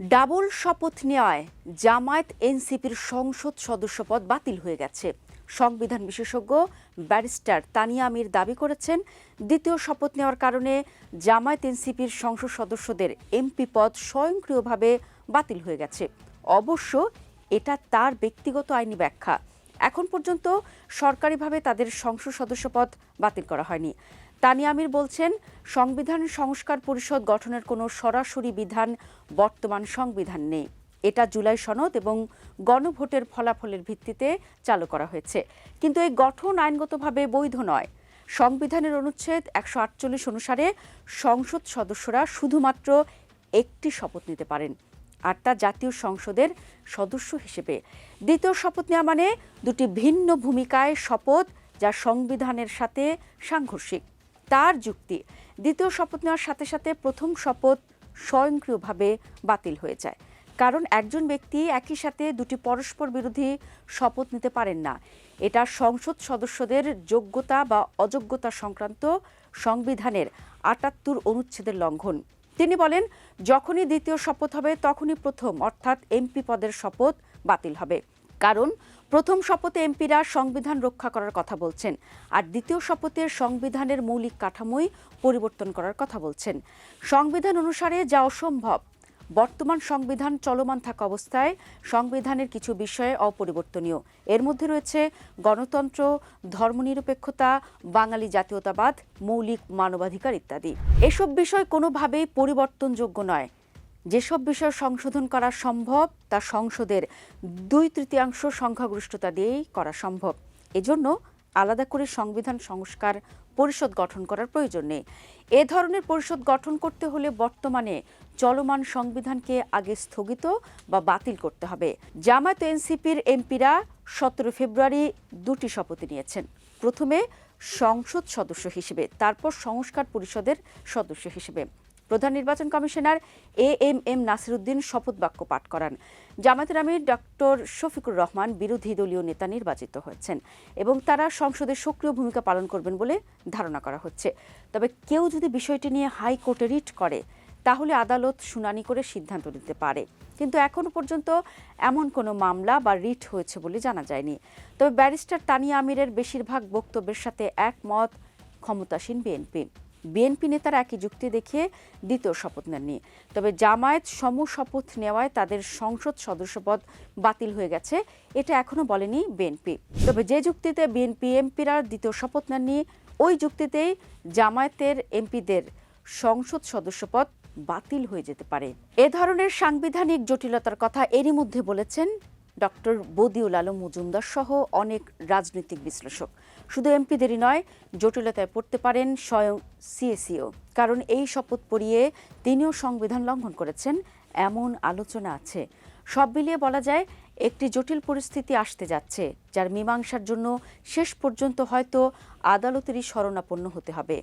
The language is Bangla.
ডাবল শপথ নেওয়ায় জামায়াত এনসিপির সংসদ সদস্যপদ বাতিল হয়ে গেছে। সংবিধান বিশেষজ্ঞ ব্যারিস্টার তানিয়া আমির দাবি করেছেন, দ্বিতীয় শপথ নেওয়ার কারণে জামায়াত এনসিপির সংসদ সদস্যদের এমপি পদ স্বয়ংক্রিয়ভাবে বাতিল হয়ে গেছে। অবশ্য এটা তার ব্যক্তিগত আইনি ব্যাখ্যা। এখন পর্যন্ত সরকারিভাবে তাদের সংসদ সদস্যপদ বাতিল করা হয়নি। তানিয়া আমির বলছেন, সংবিধান সংস্কার পরিষদ গঠনের কোনো সরাসরি বিধান বর্তমান সংবিধান নেই। এটা জুলাই সনদ এবং গণভোটের ফলাফলের ভিত্তিতে চালু করা হয়েছে। কিন্তু এই গঠন আইনগতভাবে বৈধ নয়। সংবিধানের অনুচ্ছেদ একশো আটচল্লিশ অনুসারে সংসদ সদস্যরা শুধুমাত্র একটি শপথ নিতে পারেন, আর তা জাতীয় সংসদের সদস্য হিসেবে। দ্বিতীয় শপথ নেওয়া মানে দুটি ভিন্ন ভূমিকায় শপথ যা সংবিধানের সাথে সাংঘর্ষিক। তার যুক্তি। দ্বিতীয় শপথ নেওয়ার সাথে সাথে প্রথম শপথ স্বয়ংক্রিয়ভাবে বাতিল হয়ে যায়। কারণ একজন ব্যক্তি একই সাথে দুটি পরস্পর বিরোধী শপথ নিতে পারেন না। এটা সংসদ সদস্যদের যোগ্যতা বা অযোগ্যতা সংক্রান্ত সংবিধানের আটাত্তর অনুচ্ছেদের লঙ্ঘন। তিনি বলেন, যখনই দ্বিতীয় শপথ হবে, তখনই প্রথম, অর্থাৎ এমপি পদের শপথ বাতিল হবে। কারণ প্রথম শপথে এমপিরা সংবিধান রক্ষা করার কথা বলছেন, আর দ্বিতীয় শপথে সংবিধানের মৌলিক কাঠামোই পরিবর্তন করার কথা বলছেন। সংবিধান অনুসারে যা অসম্ভব, বর্তমান সংবিধান চলমান থাকা অবস্থায় সংবিধানের কিছু বিষয়ে অপরিবর্তনীয়। এর মধ্যে রয়েছে গণতন্ত্র, ধর্মনিরপেক্ষতা, বাঙালি জাতীয়তাবাদ, মৌলিক মানবাধিকার ইত্যাদি। এসব বিষয় কোনোভাবেই পরিবর্তনযোগ্য নয়। যেসব বিষয় সংশোধন করা সম্ভব, তা সংসদের দুই তৃতীয়াংশ সংখ্যাগরিষ্ঠতা দিয়েই করা সম্ভব। এজন্য আলাদা করে সংবিধান সংস্কার পরিষদ গঠন করার প্রয়োজন নেই। এ ধরনের পরিষদ গঠন করতে হলে বর্তমানে চলমান সংবিধানকে আগে স্থগিত বা বাতিল করতে হবে। জামায়াত এনসিপির এমপিরা সতেরো ফেব্রুয়ারি দুটি শপথ নিয়েছেন। প্রথমে সংসদ সদস্য হিসেবে, তারপর সংস্কার পরিষদের সদস্য হিসেবে। প্রধান নির্বাচন commissioner A M M Nasiruddin শপথ বাক্য পাঠ করান। জামায়াতের আমির ডক্টর শফিকুর রহমান বিরোধী দলীয় নেতা নির্বাচিত হয়েছেন এবং তারা সংসদে সক্রিয় ভূমিকা পালন করবেন বলে ধারণা করা হচ্ছে। তবে কেউ যদি বিষয়টি নিয়ে হাইকোর্টে রিট করে, তাহলে আদালত শুনানি করে সিদ্ধান্ত নিতে পারে। কিন্তু এখনও পর্যন্ত এমন কোনো মামলা বা রিট হয়েছে বলে জানা যায়নি। তবে ব্যারিস্টার তানিয়া আমিরের বেশিরভাগ বক্তব্যের সাথে একমত ক্ষমতাসীন বিএনপি। বিএনপি নেতারা একই যুক্তি দেখিয়ে দ্বিতীয় শপথ নেননি। তবে জামায়াত সম শপথ নেওয়ায় তাদের সংসদ সদস্যপদ বাতিল হয়ে গেছে, এটা এখনও বলেনি বিএনপি। তবে যে যুক্তিতে বিএনপি এমপিরা দ্বিতীয় শপথ নেননি, ওই যুক্তিতেই জামায়াতের এমপিদের সংসদ সদস্যপদ বাতিল হয়ে যেতে পারে। এ ধরনের সাংবিধানিক জটিলতার কথা এরই মধ্যে বলেছেন ডক্টর বদিউল আলম মজুমদার সহ অনেক রাজনৈতিক বিশ্লেষক। শুধু এমপিদেরই নয়, জটিলতায় পড়তে পারেন স্বয়ং সিএসিও কারণ এই শপথ পড়িয়ে তিনিও সংবিধান লঙ্ঘন করেছেন, এমন আলোচনা আছে। সব মিলিয়ে বলা যায়, একটি জটিল পরিস্থিতি আসতে যাচ্ছে, যার মীমাংসার জন্য শেষ পর্যন্ত হয়তো আদালতেরই শরণাপন্ন হতে হবে।